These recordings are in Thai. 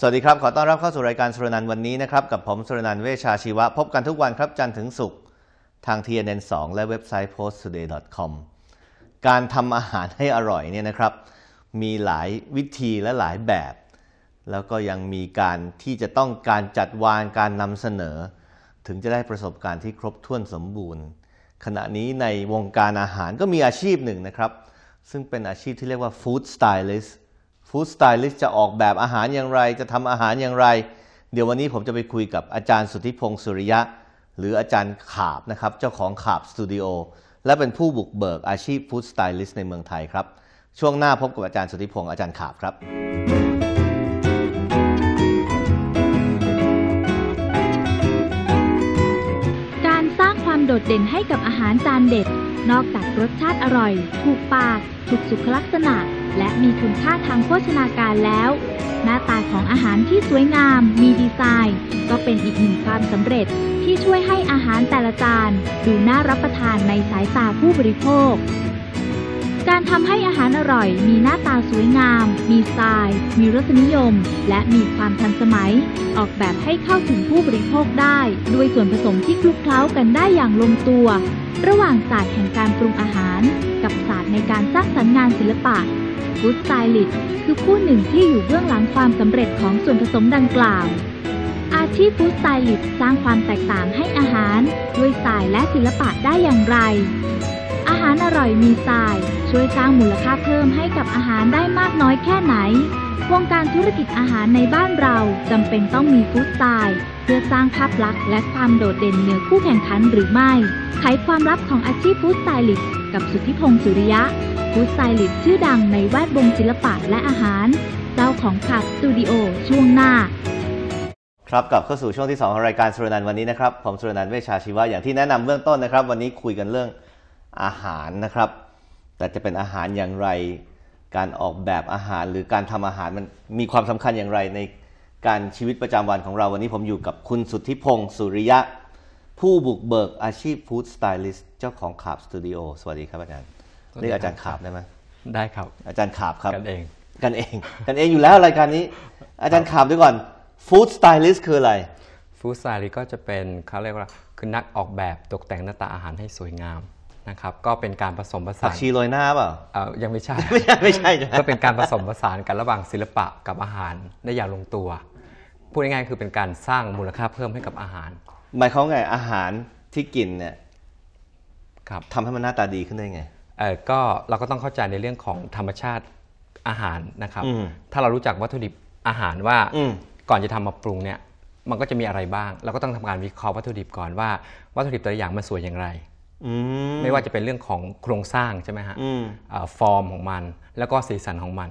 สวัสดีครับ ขอต้อนรับเข้าสู่รายการสุรนันท์วันนี้นะครับ กับผมสุรนันท์เวชชาชีวะ พบกันทุกวันครับจันทร์ถึงศุกร์ทาง TNN 2 และเว็บไซต์ posttoday.com การทำอาหารให้อร่อยเนี่ยนะครับ มีหลายวิธีและหลายแบบ แล้วก็ยังมีการที่จะต้องการจัดวางการนำเสนอ ถึงจะได้ประสบการณ์ที่ครบถ้วนสมบูรณ์ ขณะนี้ในวงการอาหารก็มีอาชีพหนึ่งนะครับ ซึ่งเป็นอาชีพที่เรียกว่า food stylist ฟู้ดสไตลิสต์จะออกแบบอาหารอย่างไร จะทำอาหารอย่างไร เดี๋ยววันนี้ผมจะไปคุยกับอาจารย์สุทธิพงศ์สุริยะ หรืออาจารย์ขาบนะครับ เจ้าของขาบสตูดิโอและเป็นผู้บุกเบิกอาชีพฟู้ดสไตลิสต์ในเมืองไทยครับ ช่วงหน้าพบกับอาจารย์สุทธิพงศ์อาจารย์ขาบครับการสร้างความโดดเด่นให้กับอาหารจานเด็ด นอกจากรสชาติอร่อย ถูกปาก ถูกสุขลักษณะ และมีคุณค่าทางโภชนาการแล้ว หน้าตาของอาหารที่สวยงาม มีดีไซน์ ก็เป็นอีกหนึ่งความสำเร็จที่ช่วยให้อาหารแต่ละจานดูน่ารับประทานในสายตาผู้บริโภค การทำให้อาหารอร่อย มีหน้าตาสวยงาม มีสไตล์ มีรสนิยม และมีความทันสมัย ออกแบบให้เข้าถึงผู้บริโภคได้ ด้วยส่วนผสมที่คลุกเคล้ากันได้อย่างลงตัว ระหว่างศาสตร์แห่งการปรุงอาหาร กับศาสตร์ในการสร้างสรรค์งานศิลปะฟู้ดสไตลิสต์คือผู้หนึ่งที่อยู่เบื้องหลังความสำเร็จของส่วนผสมดังกล่าว อาชีพฟู้ดสไตลิสต์สร้างความแตกต่างให้อาหาร ด้วยสไตล์และศิลปะได้อย่างไร อาหารอร่อยมีสไตล์ ช่วยสร้างมูลค่าเพิ่มให้กับอาหารได้มากน้อยแค่ไหน วงการธุรกิจอาหารในบ้านเราจำเป็นต้องมีฟู้ดสไตล์เพื่อสร้างภาพลักษณ์และความโดดเด่นเหนือคู่แข่งขันหรือไม่ ไขความลับของอาชีพฟู้ดสไตลิสต์กับสุทธิพงศ์สุริยะฟู้ดสไตลิสต์ชื่อดังในแวดวงศิลปะและอาหาร เจ้าของขับสตูดิโอช่วงหน้า ครับกลับเข้าสู่ช่วงที่ 2 ของรายการสุรนันท์วันนี้นะครับผมสุรนันท์เวชชาชีวะอย่างที่แนะนำเบื้องต้นนะครับ วันนี้คุยกันเรื่องอาหารนะครับ แต่จะเป็นอาหารอย่างไร การออกแบบอาหารหรือการทำอาหารมันมีความสำคัญอย่างไรในการชีวิตประจำวันของเราวันนี้ผมอยู่กับคุณสุทธิพงศ์สุริยะ ผู้บุกเบิกอาชีพฟู้ดสไตลิสต์เจ้าของขาบสตูดิโอสวัสดีครับอาจารย์สวัสดีเรียกครับอาจารย์ขาบได้ไหมได้ครับ อาจารย์ขาบครับ กันเอง กันเอง กันเองอยู่แล้วรายการนี้ อาจารย์ขาบด้วยก่อนฟู้ดสไตลิสต์คืออะไรฟู้ดสไตลิสต์ก็จะเป็นเขาเรียกว่าคือนักออกแบบตกแต่งหน้าตาอาหารให้สวยงาม นะครับก็เป็นการผสมผสาผักนชีโรยหน้าเปล่า เอ่อยังไม่ใช่ ไม่ใช่ไม่ใช่ใช่ไหม ก็เป็นการผสมผสานกันระหว่างศิลปะกับอาหารได้อย่างลงตัว พูดง่ายๆคือเป็นการสร้างมูลค่าเพิ่มให้กับอาหารหมายความไงอาหารที่กินเนี่ยครับ ทำให้มันหน้าตาดีขึ้นได้ไง เอ่อก็เราก็ต้องเข้าใจในเรื่องของธรรมชาติอาหารนะครับ อืมถ้าเรารู้จักวัตถุดิบอาหารว่าอืม ก่อนจะทำมาปรุงเนี่ยมันก็จะมีอะไรบ้าง เราก็ต้องทำการวิเคราะห์วัตถุดิบก่อนว่าวัตถุดิบแต่ละอย่างมันสวยอย่างไรอืม ไม่ว่าจะเป็นเรื่องของโครงสร้างใช่ไหมฮะอืมเอ่อฟอร์มของมัน แล้วก็สีสันของมัน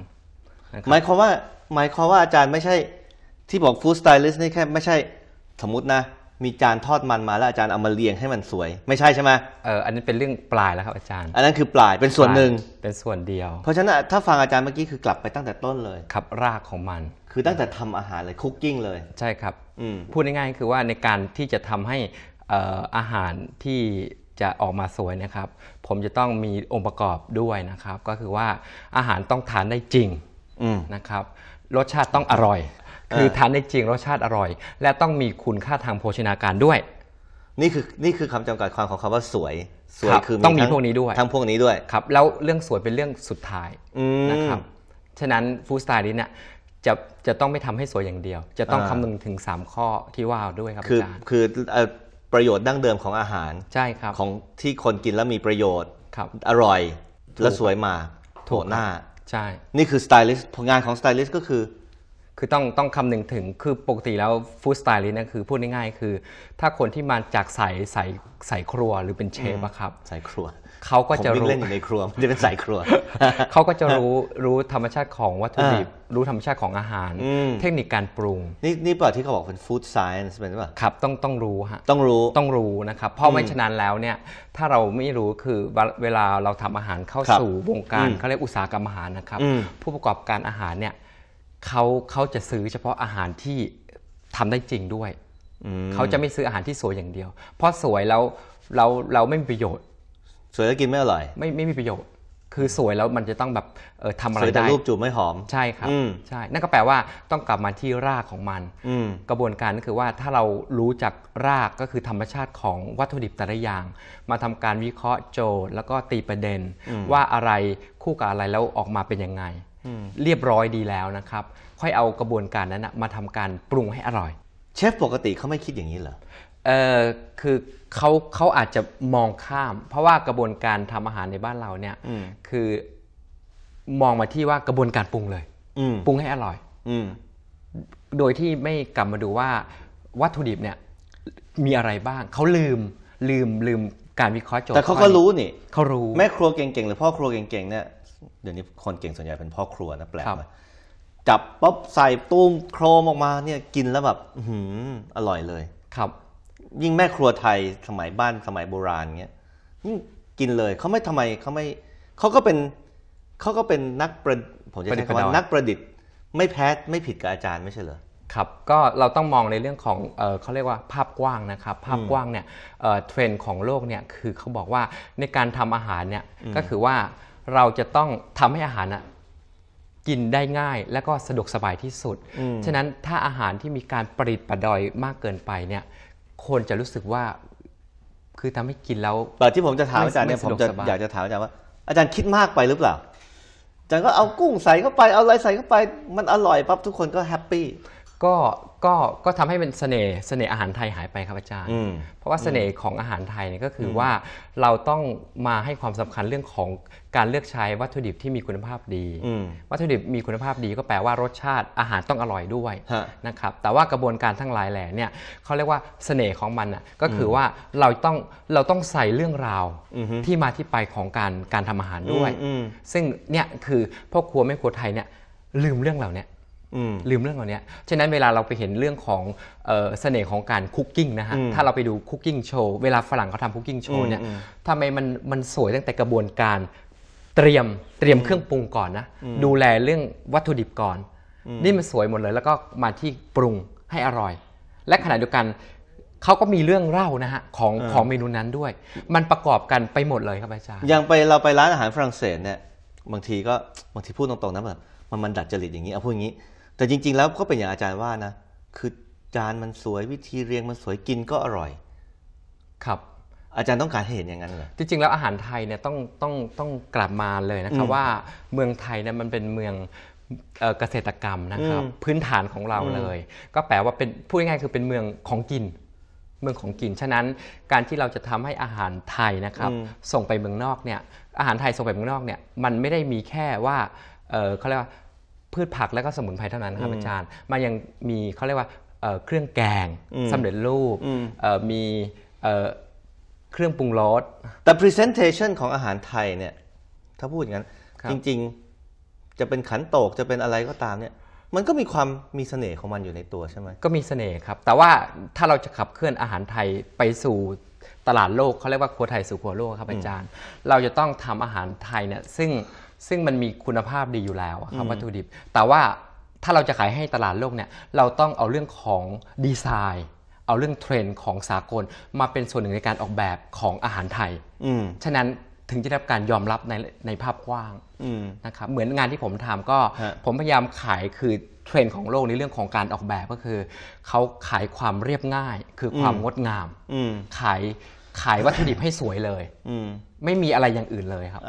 นะคหรับมายความว่าหมายความว่าอาจารย์ไม่ใช่ที่บอกฟู้ดสไตลิสต์นี่แค่ไม่ใช่สมมตินะ มีจานทอดมันมาแล้วอาจารย์เอามาเรียงให้มันสวย ไม่ใช่ใช่ไหมเอ่ออันนี้เป็นเรื่องปลายแล้วครับอาจารย์ อันนั้นคือปลายเป็นส่วนหนึ่งเป็นส่วนเดียว เพราะฉะนั้นถ้าฟังอาจารย์เมื่อกี้คือกลับไปตั้งแต่ต้นเลยครับรากของมัน คือตั้งแต่ทำอาหารเลยคุกกิ้งเลยใช่ครับอืมพูดง่ายๆคือว่าในการที่จะทำให้เอ่ออาหารที่ จะออกมาสวยนะครับ ผมจะต้องมีองค์ประกอบด้วยนะครับ ก็คือว่าอาหารต้องทานได้จริงอืมนะครับ รสชาติต้องอร่อย คือทานได้จริงรสชาติอร่อย และต้องมีคุณค่าทางโภชนาการด้วย นี่คือนี่คือคำจำกัดความของคำว่าสวยสวยครับคือต้องมีทั้พวกนี้ด้วยทั้งพวกนี้ด้วยครับแล้วเรื่องสวยเป็นเรื่องสุดท้ายอืมนะครับฉะนั้นฟู้ดสไตล์นี้เนี่ยจะจะต้องไม่ทำให้สวยอย่างเดียว จะต้องอ่าคำนึงถึง 3 ข้อที่ว่าด้วยครับคืออาจารย์คือเอ่อ ประโยชน์ดั้งเดิมของอาหารใช่ครับของที่คนกินแล้วมีประโยชน์ครับอร่อยถูกและสวยมาถูโถกหน้าใช่นี่คือสไตลิสต์งานของสไตลิสต์ก็คือ คือต้องต้องคำนึงถึงคือปกติแล้วฟู้ดสไตล์นี้นะคือพูดง่ายๆคือ ถ้าคนที่มาจากสายสายสายครัวหรือเป็นเชฟอะครับสายครัว เขาก็ผมจะวิ่งรู้เล่นอยู่ในครัวไม่ได้เป็นสายครัว เขาก็จะรู้รู้ธรรมชาติของวัตถุดิบอ่รู้ธรรมชาติของอาหารอืมเทคนิคการปรุง นี่นี่เปล่าที่เขาบอกเป็นฟู้ดไซน์เป็นป่ะครับต้องต้องรู้ฮะต้องรู้ต้องรู้นะครับเพราะไม่ฉะนั้นแล้วเนี่ยถ้าเราไม่รู้คือเวลาเวลาเราทำอาหารเข้าครับสู่วงการอืมเขาเรียกอุตสาหกรรมอาหารนะครับอืมผู้ประกอบการอาหารเนี่ยเขาเขาจะซื้อเฉพาะอาหารที่ทำได้จริงด้วยอืมเขาจะไม่ซื้ออาหารที่สวยอย่างเดียว เพราะสวยแล้วเราเราไม่มีประโยชน์ สวยแล้วกินไม่อร่อย ไม่ไม่มีประโยชน์คคือสวยแล้วมันจะต้องแบบเออทำอะสไรวยแต่ได้รูปจูบไม่หอม ใช่ครับอืมใช่นั่นก็แปลว่าต้องกลับมาที่รากของมัน อืม กระบวนการก็คือว่าถ้าเรารู้จักรากก็คือธรรมชาติของวัตถุดิบแต่ละอย่าง มาทำการวิเคราะห์โจทย์แล้วก็ตีประเด็นอืมว่าอะไรคู่กับอะไรแล้วออกมาเป็นยังไงอืมเรียบร้อยดีแล้วนะครับ ค่อยเอากระบวนการนั้นนะมาทำการปรุงให้อร่อย เชฟปกติเขาไม่คิดอย่างนี้เหรอ เออคือเขาเขาอาจจะมองข้าม เพราะว่ากระบวนการทำอาหารในบ้านเราเนี่ยอืมคือมองมาที่ว่ากระบวนการปรุงเลยอืมปรุงให้อร่อยอืมโดยที่ไม่กลับมาดูว่าวัตถุดิบเนี่ยมีอะไรบ้าง เขาลืมลืมลืมการวิเคราะห์โจทย์แต่เขาก็รู้นี่เขารู้แม่ครัวเก่งๆหรือพ่อครัวเก่งๆเนี่ยเดี๋ยวนี้คนเก่งส่วนใหญ่เป็นพ่อครัวนะแปลกครับไหมจับป๊อบใส่ตุ้มโครมออกมาเนี่ยกินแล้วแบบอื้อหืออร่อยเลยครับ ยิ่งแม่ครัวไทยสมัยบ้านสมัยโบราณเงี้ยยิ่งกินเลยเขาไม่ทำไมเขาไม่เขาก็เป็นเขาก็เป็นนักประผมจะใช้คำว่านักประดิษฐ์ ไม่แพ้ไม่ผิดกับอาจารย์ไม่ใช่เหรอครับก็เราต้องมองในเรื่องของเออเขาเรียกว่าภาพกว้างนะครับ ภาพกว้างเนี่ยเอ่อเทรนด์ของโลกเนี่ยคือเขาบอกว่าในการทำอาหารเนี่ยก็คือว่าเราจะต้องทำให้อาหารน่ะกินได้ง่ายและก็สะดวกสบายที่สุดอืมฉะนั้นถ้าอาหารที่มีการประดิษฐ์ประดอยมากเกินไปเนี่ย คนจะรู้สึกว่า คือทำให้กินแล้วแต่ที่ผมจะถามไม่อาจารย์เนี่ยไม่ผมสะดวกจะสบายอยากจะถามอาจารย์ว่า อาจารย์คิดมากไปหรือเปล่าอาจารย์ก็เอากุ้งใส่เข้าไปเอาอะไรใส่เข้าไป มันอร่อยปั๊บทุกคนก็แฮปปี้ ก็ก็ก็ทำให้เป็นเสน่ห์เสน่ห์อาหารไทยหายไปครับอาจารย์ อืม เพราะว่าเสน่ห์ของอาหารไทยเนี่ยก็คืออว่าเราต้องมาให้ความสำคัญเรื่องของการเลือกใช้วัตถุดิบที่มีคุณภาพดี อืม วัตถุดิบมีคุณภาพดีก็แปลว่ารสชาติอาหารต้องอร่อยด้วยฮะ นะครับแต่ว่ากระบวนการทั้งหลายแหล่เนี่ยเขาเรียกว่าเสน่ห์ของมันน่ะก็คือว่าเราต้องเราต้องใส่เรื่องราวอือฮึที่มาที่ไปของการการทำอาหารด้วย อืม ซึ่งเนี่ยคือพ่อครัวแม่ครัวไทยเนี่ยลืมเรื่องเหล่าเนี้อืม ลืมเรื่องเหล่านี้ฉะนั้นเวลาเราไปเห็นเรื่องของเอ่อเสน่ห์ของการคุกกิ้งนะฮะอืมถ้าเราไปดูคุกกิ้งโชว์ เวลาฝรั่งเขาทำคุกกิ้งโชว์เนี่ยอืมทำไมมันมันสวยตั้งแต่กระบวนการเตรียมเตรียมเครื่องปรุงก่อนนะ ดูแลเรื่องวัตถุดิบก่อน นี่มันสวยหมดเลย แล้วก็มาที่ปรุงให้อร่อย และขณะเดียวกันเขาก็มีเรื่องเล่านะฮะของเออของเมนูนั้นด้วย มันประกอบกันไปหมดเลยครับอาจารย์อย่างไปเราไปร้านอาหารฝรั่งเศสเนี่ยบางทีก็บางทีพูดตรงๆนะแบบมันมันดัดจริตอย่างนี้เอาพูดอย่างนี้ แต่จริง ๆ แล้วก็เป็นอย่างอาจารย์ว่านะ คือจานมันสวยวิธีเรียงมันสวยกินก็อร่อย ครับอาจารย์ต้องการให้เห็นอย่างนั้นเหรอจริงๆแล้วอาหารไทยเนี่ยต้องต้องต้องกลับมาเลยนะครับอืมว่าเมืองไทยเนี่ยมันเป็นเมืองเอ่อเกษตรกรรมนะครับอืมพื้นฐานของเราอืมเลย ก็แปลว่าเป็นพูดง่ายๆคือเป็นเมืองของกิน เมืองของกิน ฉะนั้นการที่เราจะทำให้อาหารไทยนะครับอืมส่งไปเมืองนอกเนี่ยอาหารไทยส่งไปเมืองนอกเนี่ยมันไม่ได้มีแค่ว่าเอ่อเขาเรียกว่า พืชผักและก็สมุนไพรเท่านั้นนะครับอืมอาจารย์ มันยังมีเขาเรียกว่าเอ่อเครื่องแกงอืมสำเร็จรูปอืมเอ่อมีเอ่อเครื่องปรุงรสแต่ presentation ของอาหารไทยเนี่ยถ้าพูดอย่างนั้นครับจริง ๆ จะเป็นขันโตกจะเป็นอะไรก็ตามเนี่ยมันก็มีความมีเสน่ห์ของมันอยู่ในตัวใช่ไหมก็มีเสน่ห์ครับ แต่ว่าถ้าเราจะขับเคลื่อนอาหารไทยไปสู่ตลาดโลกเขาเรียกว่าครัวไทยสู่ครัวโลกครับอาจารย์ เราจะต้องทำอาหารไทยเนี่ยซึ่ง ซึ่งมันมีคุณภาพดีอยู่แล้วอะครับวัตถุดิบ แต่ว่าถ้าเราจะขายให้ตลาดโลกเนี่ยเราต้องเอาเรื่องของดีไซน์ เอาเรื่องเทรนด์ของสากลมาเป็นส่วนหนึ่งในการออกแบบของอาหารไทยอืมฉะนั้นถึงจะได้รับการยอมรับในในภาพกว้างอืมนะครับเหมือนงานที่ผมทำก็ฮะผมพยายามขายคือเทรนด์ของโลกในเรื่องของการออกแบบก็คือเขาขายความเรียบง่าย คือความงดงามอืมขายขายวัตถุดิบให้สวยเลยอืมไม่มีอะไรอย่างอื่นเลยครับ